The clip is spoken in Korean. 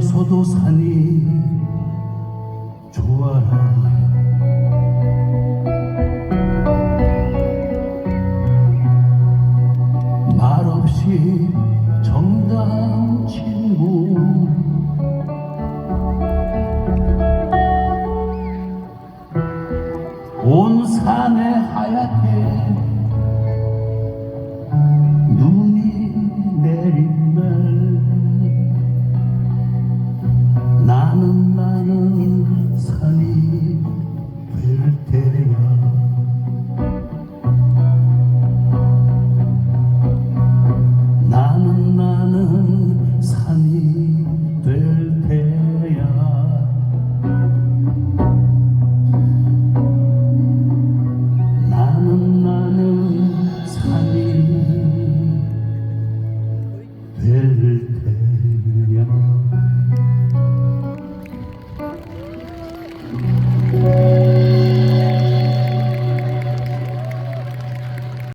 서도 산이 좋아라 말없이 정당 친구. 온 산에 하얗게